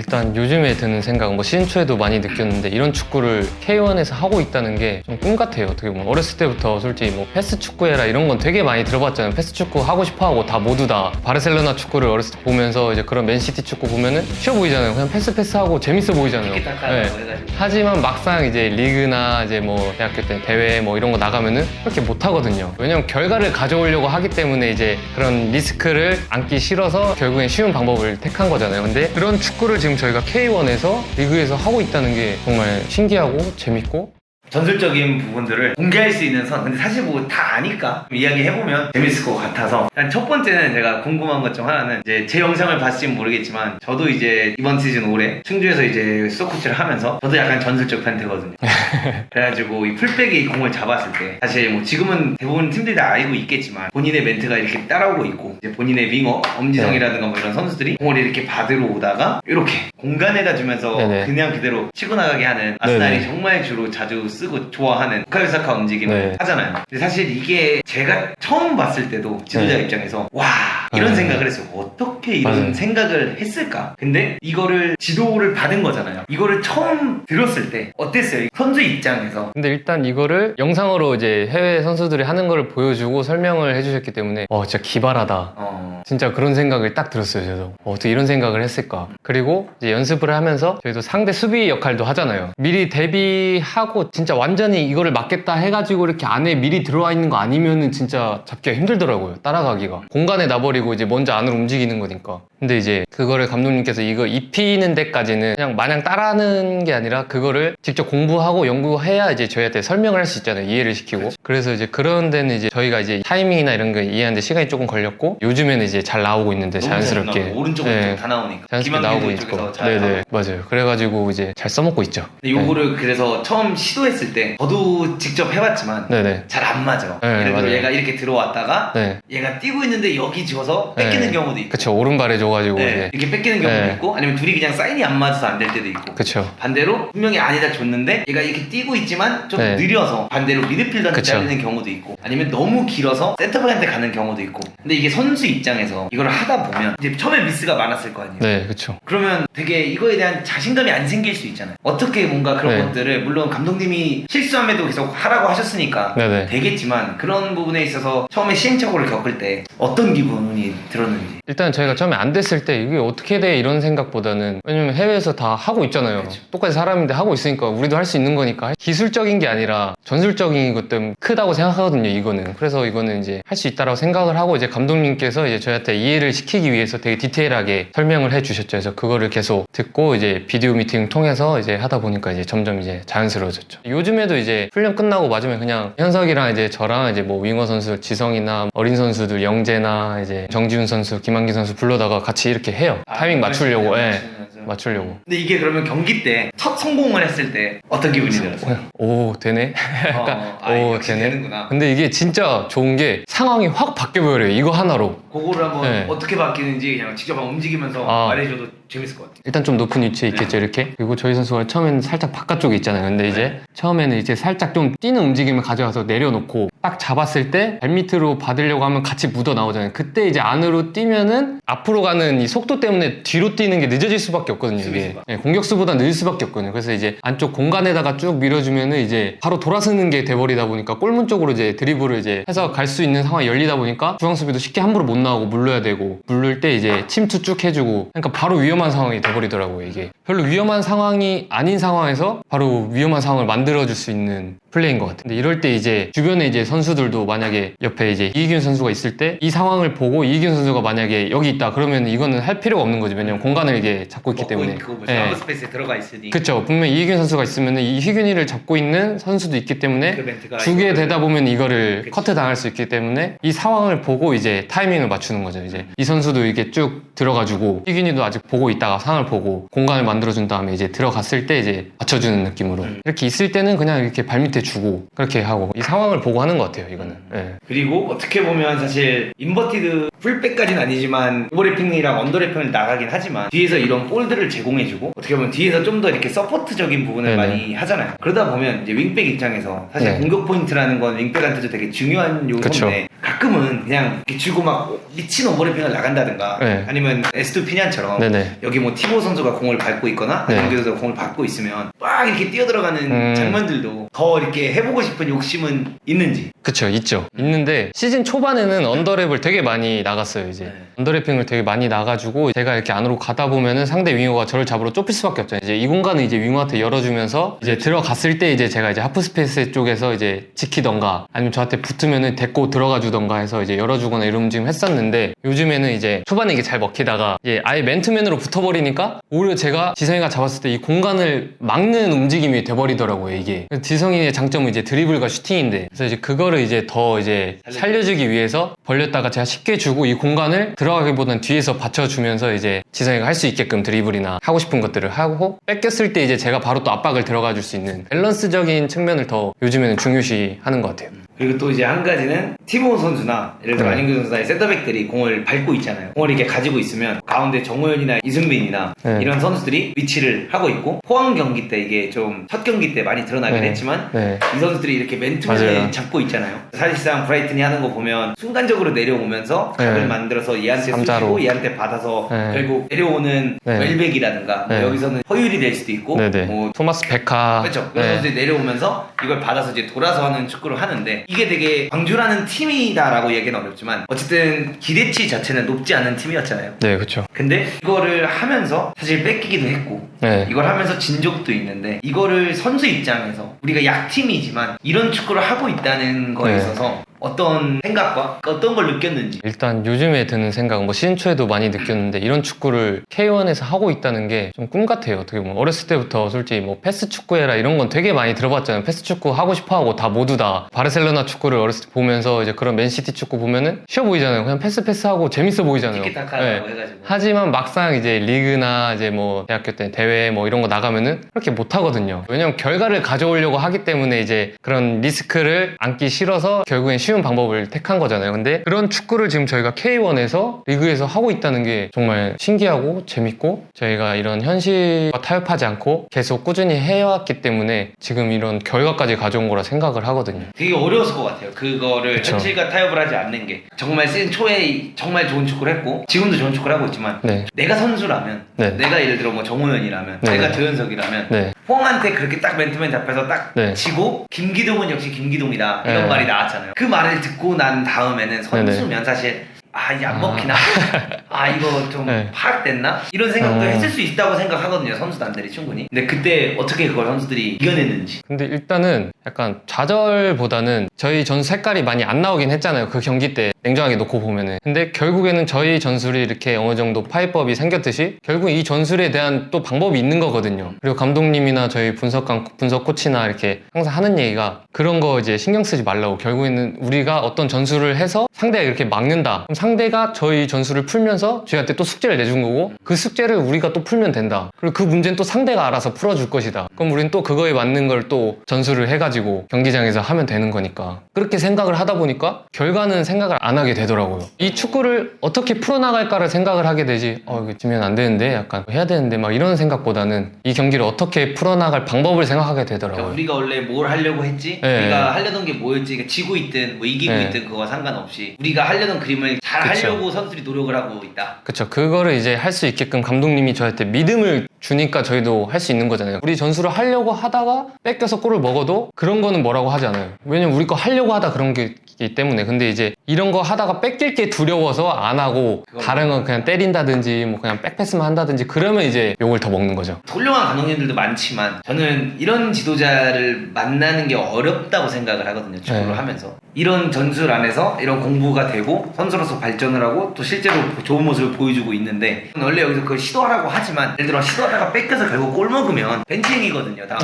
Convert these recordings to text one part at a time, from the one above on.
일단 요즘에 드는 생각, 뭐 시즌 초에도 많이 느꼈는데 이런 축구를 K1에서 하고 있다는 게 좀 꿈 같아요. 어떻게 보면 어렸을 때부터 솔직히 뭐 패스 축구해라 이런 건 되게 많이 들어봤잖아요. 패스 축구 하고 싶어 하고 다 모두 다 바르셀로나 축구를 어렸을 때 보면서 이제 그런 맨시티 축구 보면은 쉬워 보이잖아요. 그냥 패스 패스 하고 재밌어 보이잖아요. 네. 하지만 막상 이제 리그나 이제 뭐 대학교 때 대회 뭐 이런 거 나가면은 그렇게 못 하거든요. 왜냐면 결과를 가져오려고 하기 때문에 이제 그런 리스크를 안기 싫어서 결국엔 쉬운 방법을 택한 거잖아요. 근데 그런 축구를 지금 저희가 K1에서 리그에서 하고 있다는 게 정말 신기하고 재밌고 전술적인 부분들을 공개할 수 있는 선. 근데 사실 뭐 다 아니까 이야기해보면 재밌을 것 같아서. 일단 첫 번째는 제가 궁금한 것 중 하나는 이제 제 영상을 봤을지는 모르겠지만 저도 이제 이번 시즌 올해 충주에서 이제 수코치를 하면서 저도 약간 전술적 편태거든요. 그래가지고 이 풀백이 공을 잡았을 때 사실 뭐 지금은 대부분 팀들이 다 알고 있겠지만 본인의 멘트가 이렇게 따라오고 있고 이제 본인의 윙어 엄지성이라든가 뭐 이런 선수들이 공을 이렇게 받으러 오다가 이렇게 공간에다 주면서 네네. 그냥 그대로 치고 나가게 하는 아스날이 네네. 정말 주로 자주 쓰고 좋아하는 부카요사카 움직임을 네. 하잖아요. 근데 사실 이게 제가 처음 봤을 때도 지도자 네. 입장에서 와 이런 네. 생각을 했어요. 어떻게 이런 맞아요. 생각을 했을까? 근데 이거를 지도를 받은 거잖아요. 이거를 처음 들었을 때 어땠어요? 선수 입장에서 근데 일단 이거를 영상으로 이제 해외 선수들이 하는 거를 보여주고 설명을 해주셨기 때문에 와 진짜 기발하다 어, 진짜 그런 생각을 딱 들었어요, 저도. 어, 어떻게 이런 생각을 했을까. 그리고 이제 연습을 하면서 저희도 상대 수비 역할도 하잖아요. 미리 대비하고 진짜 완전히 이거를 막겠다 해가지고 이렇게 안에 미리 들어와 있는 거 아니면은 진짜 잡기가 힘들더라고요. 따라가기가. 공간에 놔버리고 이제 먼저 안으로 움직이는 거니까. 근데 이제 그거를 감독님께서 이거 입히는 데까지는 그냥 마냥 따라하는 게 아니라 그거를 직접 공부하고 연구해야 이제 저희한테 설명을 할 수 있잖아요. 이해를 시키고. 그래서 이제 그런 데는 이제 저희가 이제 타이밍이나 이런 거 이해하는데 시간이 조금 걸렸고 요즘에는 이제 잘 나오고 있는데 자연스럽게. 오른쪽으로 네. 다 나오니까 자연스럽게 나오고 있고. 잘 네네. 맞아요. 그래가지고 이제 잘 써먹고 있죠. 근데 요거를 그래서 처음 시도했을 때 저도 직접 해봤지만. 잘 안 맞아. 네, 예를 들어 맞아요. 얘가 이렇게 들어왔다가 네. 얘가 뛰고 있는데 여기 지워서 뺏기는 네. 경우도 있고 그쵸. 오른발에 줘가지고 네, 이제. 이렇게 뺏기는 경우도 네. 있고 아니면 둘이 그냥 사인이 안 맞아서 안 될 때도 있고 그쵸. 반대로 분명히 아니다 줬는데 얘가 이렇게 뛰고 있지만 좀 네. 느려서 반대로 미드필더한테 그쵸. 잘리는 경우도 있고 아니면 너무 길어서 센터백한테 가는 경우도 있고 근데 이게 선수 입장에서 이걸 하다 보면 이제 처음에 미스가 많았을 거 아니에요 네, 그쵸. 그러면 되게 이거에 대한 자신감이 안 생길 수 있잖아요 어떻게 뭔가 그런 네. 것들을 물론 감독님이 실수함에도 계속 하라고 하셨으니까 네네. 되겠지만 그런 부분에 있어서 처음에 시행착오를 겪을 때 어떤 기분이 들었는지 일단 저희가 처음에 안 됐을 때 이게 어떻게 돼 이런 생각보다는 왜냐면 해외에서 다 하고 있잖아요. 그쵸. 똑같이 사람인데 하고 있으니까 우리도 할 수 있는 거니까 기술적인 게 아니라 전술적인 것 때문에 크다고 생각하거든요. 이거는 그래서 이거는 이제 할 수 있다라고 생각을 하고 이제 감독님께서 이제 저희한테 이해를 시키기 위해서 되게 디테일하게 설명을 해 주셨죠. 그래서 그거를 계속 듣고 이제 비디오 미팅 통해서 이제 하다 보니까 이제 점점 이제 자연스러워졌죠. 요즘에도 이제 훈련 끝나고 맞으면 그냥 현석이랑 이제 저랑 이제 뭐 윙어 선수 지성이나 어린 선수들 영재나 이제 정지훈 선수, 김한 기 선수 불러다가 같이 이렇게 해요. 아, 타이밍 맞추려고, 예. 맞추면서. 맞추려고. 근데 이게 그러면 경기 때 첫 성공을 했을 때 어떤 기분이 들었어요? 오, 되네? 약간, 어, 아, 오, 역시 되네? 되는구나. 근데 이게 진짜 좋은 게 상황이 확 바뀌어버려요. 이거 하나로. 그거를 한번 네. 어떻게 바뀌는지 그냥 직접 한번 움직이면서 아. 말해줘도 재밌을 것 같아요. 일단 좀 높은 위치에 있겠죠, 네. 이렇게. 그리고 저희 선수가 처음에는 살짝 바깥쪽에 있잖아요. 근데 이제 처음에는 이제 살짝 좀 뛰는 움직임을 가져와서 내려놓고 딱 잡았을 때 발밑으로 받으려고 하면 같이 묻어 나오잖아요. 그때 이제 안으로 뛰면은 앞으로 가는 이 속도 때문에 뒤로 뛰는 게 늦어질 수밖에 없거든요, 이게. 예, 공격수보다 늦을 수밖에 없거든요. 그래서 이제 안쪽 공간에다가 쭉 밀어주면은 이제 바로 돌아서는 게 돼버리다 보니까 골문 쪽으로 이제 드리블을 이제 해서 갈 수 있는 상황이 열리다 보니까 중앙 수비도 쉽게 함부로 못 나오고 물러야 되고 물를 때 이제 침투 쭉 해주고 그러니까 바로 위험 한 상황이 돼버리더라고요 이게 별로 위험한 상황이 아닌 상황에서 바로 위험한 상황을 만들어줄 수 있는 플레이인 것 같아요. 근데 이럴 때 이제 주변에 이제 선수들도 만약에 옆에 이제 이기균 선수가 있을 때 이 상황을 보고 이기균 선수가 만약에 여기 있다 그러면 이거는 할 필요가 없는 거죠. 왜냐면 공간을 이게 잡고 있기 때문에. 예. 하프 스페이스에 들어가 있으니 그쵸. 분명히 이희균 선수가 있으면 이 희균이를 잡고 있는 선수도 있기 때문에 그 주게 되다 보면 이거를 그치. 커트 당할 수 있기 때문에 이 상황을 보고 이제 타이밍을 맞추는 거죠. 이제 이 선수도 이렇게 쭉 들어가주고 희균이도 아직 보고 있다가 상황을 보고 공간을 만들어준 다음에 이제 들어갔을 때 이제 맞춰주는 느낌으로 음. 이렇게 있을 때는 그냥 이렇게 발밑에 주고 그렇게 하고 이 상황을 보고 하는 것 같아요. 이거는. 예. 그리고 어떻게 보면 사실 인버티드 풀백까지는 아니지만 오버래핑이랑 언더래핑을 나가긴 하지만 뒤에서 이런 볼들을 제공해주고 어떻게 보면 뒤에서 좀 더 이렇게 서포트적인 부분을 네네. 많이 하잖아요. 그러다 보면 이제 윙백 입장에서 사실 네. 공격 포인트라는 건 윙백한테도 되게 중요한 요소인데. 가끔 가끔은 그냥 이렇게 주고 막 미친 오버래핑을 나간다든가 네. 아니면 에스투 피냐처럼 네네. 여기 뭐 티보 선수가 공을 밟고 있거나 네. 안경규 선수가 공을 밟고 있으면 막 이렇게 뛰어들어가는 음. 장면들도 더 이렇게 해보고 싶은 욕심은 있는지 그쵸 있죠 있는데 시즌 초반에는 언더랩을 되게 많이 나갔어요 이제 네. 언더래핑을 되게 많이 나가지고 제가 이렇게 안으로 가다 보면은 상대 윙어가 저를 잡으러 좁힐 수밖에 없잖아요 이제 이 공간을 이제 윙어한테 열어주면서 이제 들어갔을 때 이제 제가 이제 하프 스페이스 쪽에서 이제 지키던가 아니면 저한테 붙으면은 데리고 들어가 주던가 해서 이제 열어주거나 이런 움직임 했었는데 요즘에는 이제 초반에 이게 잘 먹히다가 이제 아예 맨투맨으로 붙어버리니까 오히려 제가 지성이가 잡았을 때 이 공간을 막는 움직임이 돼버리더라고요 이게. 지성이의 장점은 이제 드리블과 슈팅인데 그래서 이제 그거를 이제 더 이제 살려주기 위해서 벌렸다가 제가 쉽게 주고 이 공간을 들어 가기보단 뒤에서 받쳐주면서 이제 지성이가 할 수 있게끔 드리블이나 하고 싶은 것들을 하고 뺏겼을 때 이제 제가 바로 또 압박을 들어가 줄 수 있는 밸런스적인 측면을 더 요즘에는 중요시 하는 것 같아요 그리고 또 이제 한 가지는 티모 선수나 예를 들어 네. 안영규 선수나 센터백들이 공을 밟고 있잖아요. 공을 이렇게 가지고 있으면 가운데 정호연이나 이승빈이나 네. 이런 선수들이 위치를 하고 있고 포항 경기 때 이게 좀 첫 경기 때 많이 드러나긴 네. 했지만 네. 이 선수들이 이렇게 맨투맨을 맞아요. 잡고 있잖아요. 사실상 브라이튼이 하는 거 보면 순간적으로 내려오면서 각을 네. 만들어서 얘한테 삼자로. 얘한테 받아서 네. 결국 내려오는 네. 웰백이라든가 뭐 네. 여기서는 허율이 될 수도 있고 뭐 토마스 베카 그렇죠. 그런 네. 선수들이 내려오면서 이걸 받아서 이제 돌아서 하는 축구를 하는데 이게 되게 광주라는 팀이다라고 얘기는 어렵지만 어쨌든 기대치 자체는 높지 않은 팀이었잖아요. 네 그쵸 근데 이거를 하면서 사실 뺏기기도 했고 네. 이걸 하면서 진 적도 있는데 이거를 선수 입장에서 우리가 약팀이지만 이런 축구를 하고 있다는 거에 네. 있어서 어떤 생각과 어떤 걸 느꼈는지 일단 요즘에 드는 생각은 뭐 시즌 초에도 많이 느꼈는데 이런 축구를 K1에서 하고 있다는 게 좀 꿈 같아요. 어떻게 보면 어렸을 때부터 솔직히 뭐 패스 축구해라 이런 건 되게 많이 들어봤잖아요. 패스 축구 하고 싶어 하고 다 모두 다 바르셀로나 축구를 어렸을 때 보면서 이제 그런 맨시티 축구 보면은 쉬워 보이잖아요. 그냥 패스 패스 하고 재밌어 보이잖아요. 티키타카라고 네. 해가지고 하지만 막상 이제 리그나 이제 뭐 대학교 때 대회 뭐 이런 거 나가면은 그렇게 못 하거든요. 왜냐면 결과를 가져오려고 하기 때문에 이제 그런 리스크를 안기 싫어서 결국엔 쉬운 방법을 택한 거잖아요. 근데 그런 축구를 지금 저희가 K1에서 리그에서 하고 있다는 게 정말 신기하고 재밌고 저희가 이런 현실과 타협하지 않고 계속 꾸준히 해왔기 때문에 지금 이런 결과까지 가져온 거라 생각을 하거든요. 되게 어려웠을 것 같아요. 그거를 그쵸. 현실과 타협을 하지 않는 게 정말 시즌 초에 정말 좋은 축구를 했고 지금도 좋은 축구를 하고 있지만 네. 내가 선수라면 네. 내가 예를 들어 뭐 정호연이라면 네, 내가 네. 조현석이라면 네. 포항한테 그렇게 딱 맨투맨 잡혀서 딱 네. 지고 김기동은 역시 김기동이다 이런 네. 말이 나왔잖아요. 그 말을 듣고 난 다음에는 선수면 사실 아 이게 안 아. 먹히나? 아 이거 좀 네. 파악됐나? 이런 생각도 어. 했을 수 있다고 생각하거든요 선수단들이 충분히. 근데 그때 어떻게 그걸 선수들이 이겨냈는지. 근데 일단은 약간 좌절보다는 저희 전술 색깔이 많이 안 나오긴 했잖아요. 그 경기 때 냉정하게 놓고 보면은. 근데 결국에는 저희 전술이 이렇게 어느 정도 파이법이 생겼듯이 결국 이 전술에 대한 또 방법이 있는 거거든요. 그리고 감독님이나 저희 분석관, 분석 코치나 이렇게 항상 하는 얘기가 그런 거 이제 신경 쓰지 말라고. 결국에는 우리가 어떤 전술을 해서 상대가 이렇게 막는다. 그럼 상대가 저희 전술을 풀면서 저희한테 또 숙제를 내준 거고 그 숙제를 우리가 또 풀면 된다. 그리고 그 문제는 또 상대가 알아서 풀어줄 것이다. 그럼 우리는 또 그거에 맞는 걸 또 전술을 해가지고 경기장에서 하면 되는 거니까. 그렇게 생각을 하다 보니까 결과는 생각을 안 하게 되더라고요. 이 축구를 어떻게 풀어나갈까를 생각을 하게 되지. 어, 이거 지면 안 되는데 약간 해야 되는데 막 이런 생각보다는 이 경기를 어떻게 풀어나갈 방법을 생각하게 그러니까 되더라고요. 우리가 원래 뭘 하려고 했지? 네. 우리가 하려던 게 뭐였지? 그러니까 지고 있든 뭐 이기고 네. 있든 그거와 상관없이 우리가 하려던 그림을 잘 그쵸. 하려고 선수들이 노력을 하고 있다. 그쵸. 그거를 이제 할 수 있게끔 감독님이 저한테 믿음을 주니까 저희도 할 수 있는 거잖아요. 우리 전술을 하려고 하다가 뺏겨서 골을 먹어도 그런 거는 뭐라고 하지 않아요. 왜냐면 우리 거 하려고 하다 그런 게 있기 때문에. 근데 이제 이런 거 하다가 뺏길 게 두려워서 안 하고 다른 건 그냥 때린다든지 뭐 그냥 백패스만 한다든지 그러면 이제 욕을 더 먹는 거죠. 훌륭한 감독님들도 많지만 저는 이런 지도자를 만나는 게 어렵다고 생각을 하거든요. 축구를 네. 하면서 이런 전술 안에서 이런 공부가 되고 선수로서 발전을 하고 또 실제로 좋은 모습을 보여주고 있는데 원래 여기서 그걸 시도하라고 하지만 예를 들어 시도하다가 뺏겨서 결국 골 먹으면 벤치행이거든요. 다음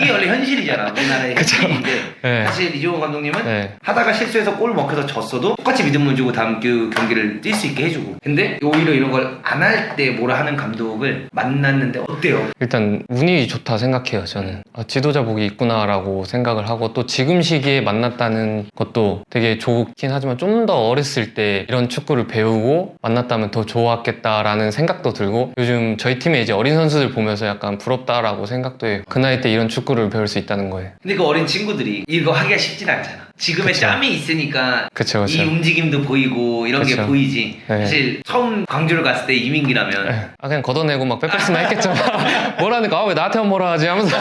이게 원래 현실이잖아. 우리나라의 현실인데 네. 사실 이종호 감독님은 네. 하다가 실수해서 골 먹혀서 졌어도 똑같이 믿음을 주고 다음 그 경기를 뛸 수 있게 해주고 근데 오히려 이런 걸 안 할 때 뭐라 하는 감독을 만났는데 어때요? 일단 운이 좋다 생각해요 저는 아, 지도자 복이 있구나라고 생각을 하고 또 지금 시기에 만났다는 것도 되게 좋긴 하지만 좀 더 어렸을 때 이런 축구를 배우고 만났다면 더 좋았겠다라는 생각도 들고 요즘 저희 팀에 이제 어린 선수들 보면서 약간 부럽다라고 생각도 해요. 그 나이 때 이런 축구를 배울 수 있다는 거예요. 근데 그 어린 친구들이 이거 하기가 쉽진 않잖아. 지금의 그쵸. 짬이 있으니까 그쵸, 이 그쵸. 움직임도 보이고 이런 게. 보이지. 네. 사실 처음 광주를 갔을 때 이민기라면 아 그냥 걷어내고 막 빽빽스만 했겠죠. 뭐라니까 아, 왜 나한테만 뭐라 하지 하면서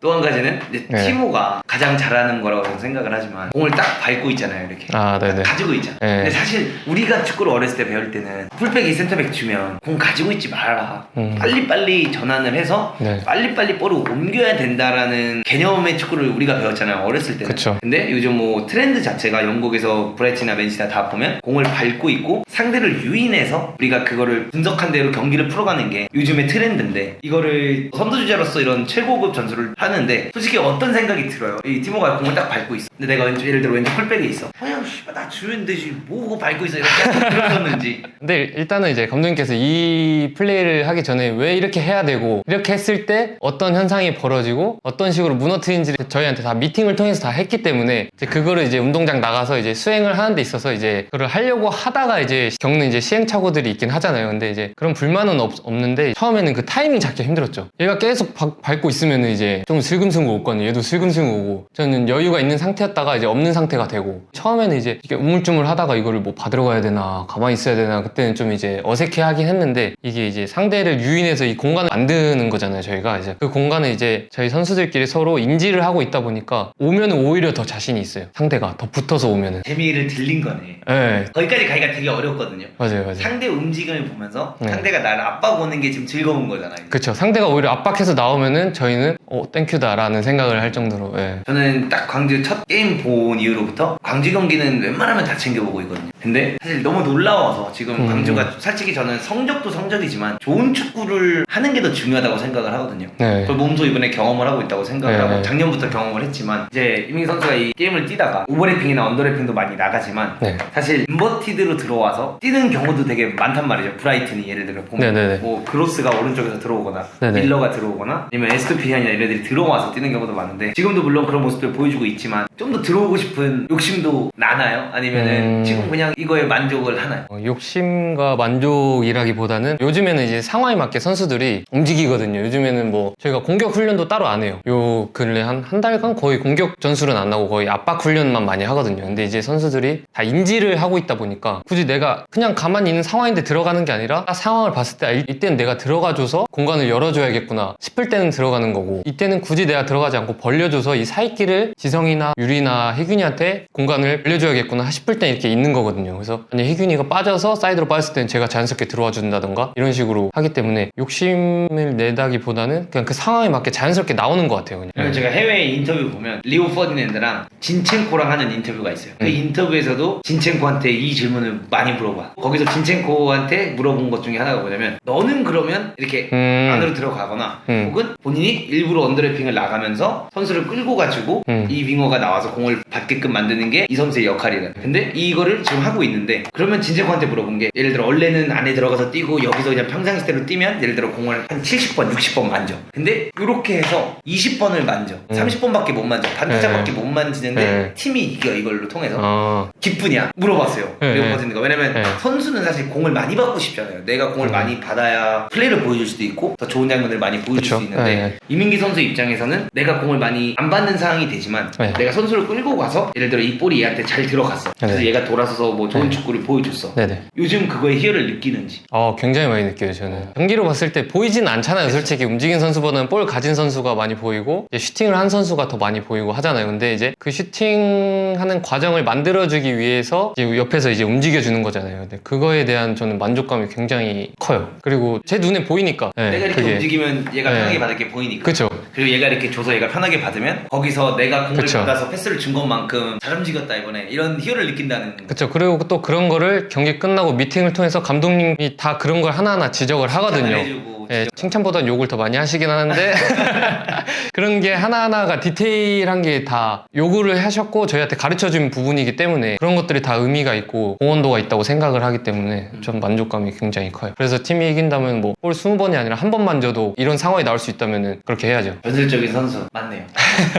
또 한 가지는 이제 네. 티모가 가장 잘하는 거라고 생각을 하지만 공을 딱 밟고 있잖아요 이렇게. 아 네네. 가지고 있잖아. 네. 근데 사실 우리가 축구를 어렸을 때 배울 때는 풀백이 센터백 주면 공 가지고 있지 말아라. 음. 빨리빨리 전환을 해서 네. 빨리빨리 볼을 옮겨야 된다라는 개념의 축구를 우리가 배웠잖아요. 어렸을 때는. 그쵸. 근데 요즘 뭐 트렌드 자체가 영국에서 브라이트나 맨시나 다 보면 공을 밟고 있고 상대를 유인해서 우리가 그거를 분석한 대로 경기를 풀어가는 게 요즘의 트렌드인데 이거를 선두주자로서 이런 최고급 전술을 하는데 솔직히 어떤 생각이 들어요? 이 티모가 공을 딱 밟고 있어. 근데 내가 왼쪽 예를 들어 왼쪽 풀백에 있어. 아유 씨발 나 주면 되지 뭐 밟고 있어 이렇게 그러셨는지. 근데 일단은 이제 감독님께서 이 플레이를 하기 전에 왜 이렇게 해야 되고 이렇게 했을 때 어떤 현상이 벌어지고 어떤 식으로 무너뜨린지를 저희한테 다 미팅을 통해서 다 했기 때문에 이제 그거를 이제 운동장 나가서 이제 수행을 하는 데 있어서 이제 그걸 하려고 하다가 이제 겪는 이제 시행착오들이 있긴 하잖아요. 근데 이제 그런 불만은 없, 없는데 처음에는 그 타이밍 잡기가 힘들었죠. 얘가 계속 박- 밟고 있으면 이제 좀 슬금슬금 오거든요. 얘도 슬금슬금 오고 저는 여유가 있는 상태였다가 이제 없는 상태가 되고 처음에는 이제 이게 우물쭈물 하다가 이거를 뭐 받으러 가야 되나 가만히 있어야 되나 그때는 좀 이제 어색해 하긴 했는데 이게 이제 상대를 유인해서 이 공간을 만드는 거잖아요 저희가 이제 그 공간을 이제 저희 선수들끼리 서로 인지를 하고 있다 보니까 오면 은 오히려 더 자신이 있어요 상대가 더 붙어서 오면은 재미를 들린 거네. 예 거기까지 가기가 되게 어렵거든요. 맞아요 맞아요 상대 움직임을 보면서 네. 상대가 나를 압박오는 게 지금 즐거운 거잖아요. 그쵸 상대가 오히려 압박해서 나오면은 저희는 어 땡큐다라는 생각을 할 정도로 예. 저는 딱 광주 첫 게임 본 이후로부터 광주 경기는 웬만하면 다 챙겨보고 있거든요. 근데 사실 너무 놀라워서 지금 음. 광주가 솔직히 저는 성적도 성적이지만 좋은 축구를 하는 게 더 중요하다고 생각을 하거든요. 네. 그걸 몸소 이번에 경험을 하고 있다고 생각을 네. 하고 작년부터 경험을 했지만 이제 이민 선수가 이 게임을 뛰다가 오버래핑이나 언더래핑도 많이 나가지만 네. 사실 인버티드로 들어와서 뛰는 경우도 되게 많단 말이죠. 브라이튼이 예를 들어 보면 네 네 네. 뭐 그로스가 오른쪽에서 들어오거나 네 네. 밀러가 들어오거나 아니면 에스토피안이나 이런 애들이 들어와서 뛰는 경우도 많은데 지금도 물론 그런 모습들 보여주고 있지만 좀 더 들어오 고 싶은 욕심도 나나요? 아니면은 음. 지금 그냥 이거에 만족을 하나요? 어, 욕심과 만족이라기보다는 요즘에는 이제 상황에 맞게 선수들이 움직이거든요. 요즘에는 뭐 저희가 공격 훈련도 따로 안 해요. 요 근래 한, 한 달간 거의 공격 전술은 안 나고 거의 압박 훈련만 많이 하거든요. 근데 이제 선수들이 다 인지를 하고 있다 보니까 굳이 내가 그냥 가만히 있는 상황인데 들어가는 게 아니라 딱 상황을 봤을 때 아, 이- 이때는 내가 들어가줘서 공간을 열어줘야겠구나 싶을 때는 들어가는 거고 이때는 굳이 내가 들어가지 않고 벌려줘서 이 사이길을 지성이나 유리나 희균이한테 공간을 벌려줘야겠구나 싶을 때 이렇게 있는 거거든요. 그래서 만약 희균이가 빠져서 사이드로 빠졌을 때는 제가 자연스럽게 들어와 준다던가 이런 식으로 하기 때문에 욕심을 내다기보다는 그냥 그 상황에 맞게 자연스럽게 나오는 것 같아요. 그냥. 그러면 제가 해외 인터뷰 보면 리오 퍼디낸드랑 진첸코랑 하는 인터뷰가 있어요. 그 음. 인터뷰에서도 진첸코한테 이 질문을 많이 물어봐. 거기서 진첸코한테 물어본 것 중에 하나가 뭐냐면 너는 그러면 이렇게 음. 안으로 들어가거나 음. 혹은 본인이 일부러 언더래핑을 나가면서 선수를 끌고 가지고 음. 이 윙어가 나와서 공을 받게끔 만드는 게 이 선수의 역할이래. 근데 이거를 지금 하고 있는데 그러면 진재코한테 물어본 게 예를 들어 원래는 안에 들어가서 뛰고 여기서 그냥 평상시대로 뛰면 예를 들어 공을 한 70번, 60번 만져. 근데 이렇게 해서 20번을 만져. 음. 30번밖에 못 만져. 반타작밖에 네. 못 만지는데 네. 팀이 이겨 이걸로 통해서 아, 기쁘냐 물어봤어요 네, 레오퍼드니까 왜냐면 네. 선수는 사실 공을 많이 받고 싶잖아요 내가 공을 음. 많이 받아야 플레이를 보여줄 수도 있고 더 좋은 장면을 많이 보여줄 그쵸. 수 있는데 네. 이민기 선수 입장에서는 내가 공을 많이 안 받는 상황이 되지만 네. 내가 선수를 끌고 가서 예를 들어 이 볼이 얘한테 잘 들어갔어 그래서 네. 얘가 돌아서서 뭐 좋은 네. 축구를 보여줬어 네네. 요즘 그거에 희열을 느끼는지 어, 굉장히 많이 느껴요, 저는. 경기로 봤을 때 보이진 않잖아요, 솔직히. 움직인 선수보다는 볼 가진 선수가 많이 보이고, 이제 슈팅을 한 선수가 더 많이 보이고 하잖아요. 근데 이제 그 슈팅하는 과정을 만들어주기 위해서 이제 옆에서 이제 움직여주는 거잖아요. 근데 그거에 대한 저는 만족감이 굉장히 커요. 그리고 제 눈에 보이니까. 네, 내가 이렇게 움직이면 얘가 네. 편하게 받을 게 보이니까 그쵸. 그리고 얘가 이렇게 줘서 얘가 편하게 받으면 거기서 내가 공을 그쵸. 받아서 패스를 준 것만큼 잘 움직였다 이번에 이런 희열을 느낀다는 거. 그쵸. 그리고 또 그런 거를 경기 끝나고 미팅을 통해서 감독님이 다 그런 걸 하나하나 지적을 하거든요. 해주고 예, 칭찬보단 욕을 더 많이 하시긴 하는데 그런 게 하나하나가 디테일한 게 다 요구를 하셨고 저희한테 가르쳐 준 부분이기 때문에 그런 것들이 다 의미가 있고 공헌도가 있다고 생각을 하기 때문에 좀 만족감이 굉장히 커요. 그래서 팀이 이긴다면 뭐볼 20번이 아니라 한 번만 져도 이런 상황이 나올 수 있다면 그렇게 해야죠. 전술적인 선수 맞네요.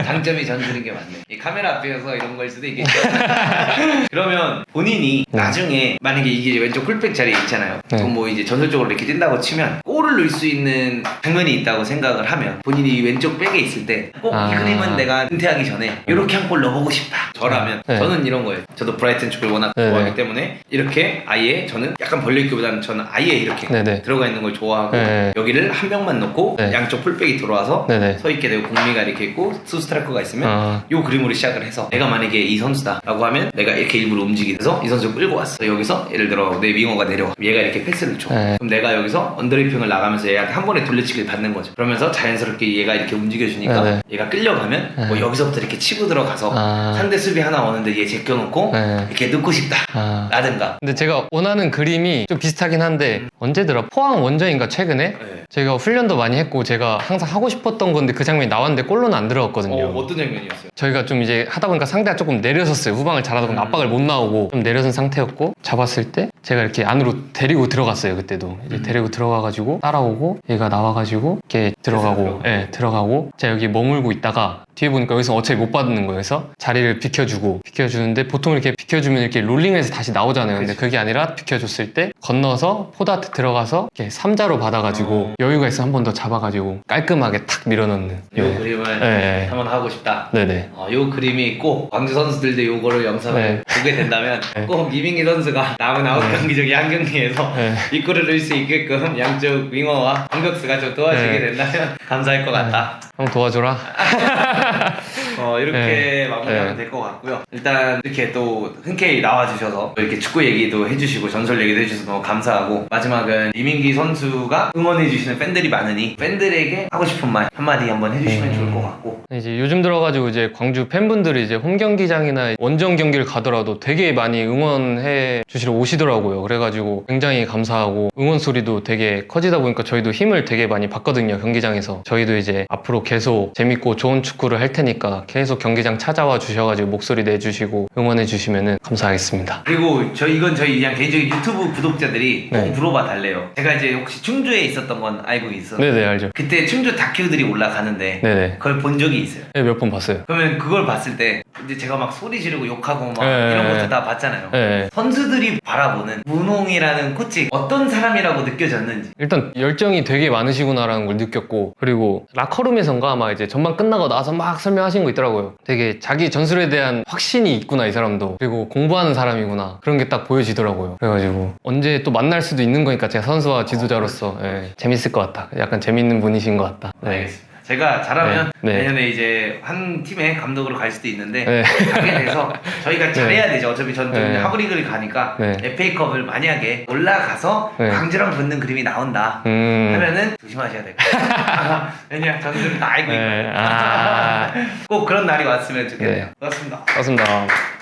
장점이 전술인 게 맞네. 이 카메라 앞에 서 이런 걸 수도 있겠죠. 그러면 본인이 네. 나중에 만약에 이게 왼쪽 풀백 자리에 있잖아요. 네. 그럼 뭐 이제 전술적으로 이렇게 뛴다고 치면 골을 넣을 수 있는 장면이 있다고 생각을 하면 본인이 왼쪽 백에 있을 때 꼭이 아. 그림은 내가 은퇴하기 전에 이렇게 한 골 넣어보고 싶다. 저라면 네. 저는 이런 거예요. 저도 브라이튼 축구를 워낙 네, 좋아하기 네. 때문에 이렇게 아예 저는 약간 벌려있기보다는 저는 아예 이렇게. 들어가 있는 걸 좋아하고 네. 여기를 한 명만 넣고 네. 양쪽 풀백이 들어와서. 서 있게 되고 공미가 이렇게 있고 수스트라이커가 있으면 아, 요 그림으로 시작을 해서 내가 만약에 이 선수다 라고 하면 내가 이렇게 일부러 움직이면서 이 선수를 끌고 왔어 여기서 예를 들어 내 윙어가 내려와 얘가 이렇게 패스를 줘 네. 그럼 내가 여기서 언더리핑을 나가면서 얘한테 한 번에 돌려치기를 받는 거죠 그러면서 자연스럽게 얘가 이렇게 움직여주니까 네, 네. 얘가 끌려가면 뭐 네. 여기서부터 이렇게 치고 들어가서 아. 상대 수비 하나 오는데 얘 제껴놓고 네. 이렇게 넣고 싶다 아. 라든가 근데 제가 원하는 그림이 좀 비슷하긴 한데 언제더라? 포항 원정인가 최근에 네. 제가 훈련도 많이 했고 제가 항상 하고 싶었던 건데 그 장면이 나왔는데 골로는 안 들어갔거든요. 어, 어떤 장면이었어요? 저희가 좀 이제 하다 보니까 상대가 조금 내려섰어요. 후방을 잘하다 보니까 음. 압박을 못 나오고 좀 내려선 상태였고 잡았을 때 제가 이렇게 안으로 데리고 들어갔어요. 그때도 이제 음. 데리고 들어가가지고 따라오고 얘가 나와가지고 이렇게 들어가고, 들어가고. 예 들어가고 제가 여기 머물고 있다가 뒤에 보니까 여기서 어차피 못 받는 거예요. 그래서 자리를 비켜주고 비켜주는데 보통 이렇게 비켜주면 이렇게 롤링해서 다시 나오잖아요. 근데 그치. 그게 아니라 비켜줬을 때 건너서 포다트 들어가서 이렇게 삼자로 받아가지고 어. 여유가 있어 한번 더 잡아가지고 깔끔하게 탁 밀어넣는. 요 예. 그림을 네. 한번 하고 싶다 네네. 어, 요 그림이 꼭 광주 선수들도 요거를 영상을 네. 보게 된다면 네. 꼭 이민기 선수가 남은 아홉 네. 경기 중에 한 경기에서 네. 이 골을 넣을 수 있게끔 양쪽 윙어와 공격수가 좀 도와주게 네. 된다면 감사할 것 같다. 한번 도와줘라. 어, 이렇게 네. 마무리하면 네. 될것 같고요. 일단 이렇게 또 흔쾌히 나와주셔서 이렇게 축구 얘기도 해주시고 전설 얘기도 해주셔서 너무 감사하고 마지막은 이민기 선수가 응원해주시는 팬들이 많으니 팬들에게 하고 싶은 말 한마디 한번 해주시면 음. 좋을 것 같고 이제 요즘 들어가지고 이제 광주 팬분들이 이제 홈 경기장이나 원정 경기를 가더라도 되게 많이 응원해 주시러 오시더라고요. 그래가지고 굉장히 감사하고 응원 소리도 되게 커지다 보니까 저희도 힘을 되게 많이 받거든요. 경기장에서 저희도 이제 앞으로 계속 재밌고 좋은 축구를 할 테니까 계속 경기장 찾아와 주셔가지고 목소리 내주시고 응원해 주시면은 감사하겠습니다. 그리고 저 이건 저희 그냥 개인적인 유튜브 구독자들이 꼭 네. 물어봐 달래요. 제가 이제 혹시 충주에 있었던 건 알고 있어. 네네 알죠. 그때 충주 다큐들이 올라가는데 네네. 그걸 본 적이 있어요. 네, 몇 번 봤어요. 그러면 그걸 봤을 때 이제 제가 막 소리 지르고 욕하고 막 네. 이런 것도 다 봤잖아요. 네. 선수들이 바라보는 문홍이라는 코치 어떤 사람이라고 느껴졌는지. 일단 열정이 되게 많으시구나라는 걸 느꼈고 그리고 라커룸에선가 아마 이제 전반 끝나고 나서 막 설명하신 거 있더라고요. 되게 자기 전술에 대한 확신이 있구나 이 사람도. 그리고 공부하는 사람이구나. 그런 게 딱 보여지더라고요. 그래가지고 언제 또 만날 수도 있는 거니까 제가 선수와 지도자로서 예, 재밌을 것 같다. 약간 재밌는 분이신 것 같다. 네. 알겠습니다. 제가 잘하면 네. 네. 내년에 이제 한 팀의 감독으로 갈 수도 있는데 네. 가게 돼서 저희가 잘해야 되죠. 어차피 저는 네. 하브리그를 가니까 네. FA컵을 만약에 올라가서 네. 광주랑 붙는 그림이 나온다. 음. 하면은 조심하셔야 될 거예요. 왜냐 전술을 다 알고 네. 있거든요. 아. 꼭 그런 날이 왔으면 좋겠네요. 네. 고맙습니다. 고맙습니다